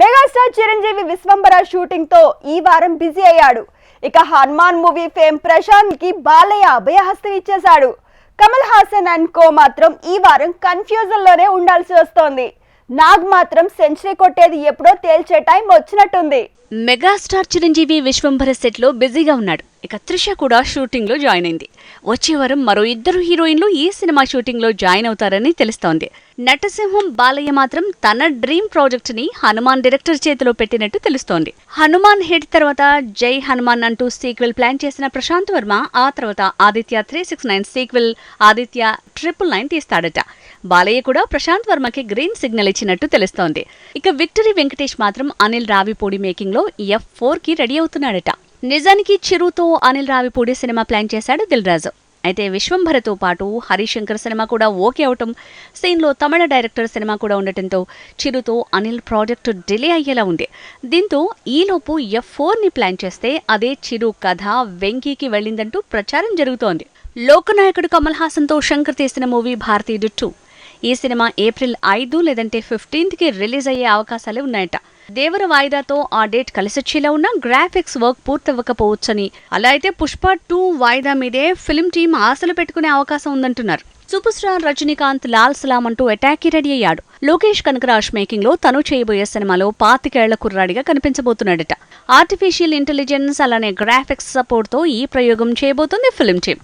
Megastar Chiranjeevi Vishwambhara షూటింగ్తో ఈ వారం busy అయ్యాడు. ఇక హనుమాన్ మూవీ ఫేమ్ ప్రశాంత్కి బాలయ్య అభయహస్తం ఇచ్చేశాడు. కమల్ హాసన్ అండ్ కో మాత్రం ఈ వారం కన్ఫ్యూజన్లోనే ఉండాల్సి వస్తోంది. నాగ్ మాత్రం సెంచరీ కొట్టేది ఎప్పుడో తేల్చే టైం వచ్చినట్టుంది. మెగాస్టార్ చిరంజీవి విశ్వంభర సెట్లో బిజీగా ఉన్నాడు. ఇక త్రిష కూడా షూటింగ్లో జాయిన్ అయింది. వచ్చే వారం మరో ఇద్దరు హీరోయిన్లు ఈ సినిమా షూటింగ్లో జాయిన్ అవుతారని తెలుస్తోంది. నటసింహం బాలయ్య మాత్రం తన డ్రీమ్ ప్రాజెక్ట్ని హనుమాన్ డైరెక్టర్ చేతిలో పెట్టినట్టు తెలుస్తోంది. హనుమాన్ హిట్ తర్వాత జై హనుమాన్ అంటూ సీక్వెల్ ప్లాన్ చేసిన ప్రశాంత్ వర్మ ఆ తర్వాత Aditya three six nine sequel Aditya triple nine తీస్తాడట. బాలయ్య కూడా ప్రశాంత్ వర్మకి గ్రీన్ సిగ్నల్ ఇచ్చినట్టు తెలుస్తోంది. ఇక విక్టరీ వెంకటేష్ మాత్రం అనిల్ రావిపూడి మేకింగ్లో ఎఫ్ ఫోర్కి రెడీ అవుతున్నాడట. నిజానికి చిరుతో అనిల్ రావిపూడి సినిమా ప్లాన్ చేశాడు దిల్ రాజు అయితే విశ్వంభరతో పాటు హరిశంకర్ సినిమా కూడా ఓకే అవటం సీన్లో తమిళ డైరెక్టర్ సినిమా కూడా ఉండటంతో చిరుతో అనిల్ ప్రాజెక్టు డిలే అయ్యేలా ఉంది. దీంతో ఈలోపు ఎఫ్ ఫోర్ని ప్లాన్ చేస్తే అదే చిరు కథ వెంకీకి వెళ్ళిందంటూ ప్రచారం జరుగుతోంది. లోకనాయకుడు కమల్ హాసన్తో శంకర్ తీసిన మూవీ భారతీయుడు టూ. ఈ సినిమా ఏప్రిల్ ఐదు లేదంటే ఫిఫ్టీన్త్కి రిలీజ్ అయ్యే అవకాశాలే ఉన్నాయట. దేవర వాయిదాతో ఆ డేట్ కలిసొచ్చేలా ఉన్న గ్రాఫిక్స్ వర్క్ పూర్తవ్వకపోవచ్చని. అలా అయితే పుష్ప టూ వాయిదా మీదే ఫిల్మ్ టీం ఆశలు పెట్టుకునే అవకాశం ఉందంటున్నారు. సూపర్ స్టార్ రజనీకాంత్ లాల్ సలాం అంటూ అటాక్కి రెడీ అయ్యాడు. లోకేష్ కనకరాజ్ మేకింగ్లో తను చేయబోయే సినిమాలో పాతికేళ్ళ కుర్రాడిగా కనిపించబోతున్నాడట. ఆర్టిఫిషియల్ ఇంటెలిజెన్స్ అలానే గ్రాఫిక్స్ సపోర్ట్తో ఈ ప్రయోగం చేయబోతుంది ఫిల్మ్ టీం.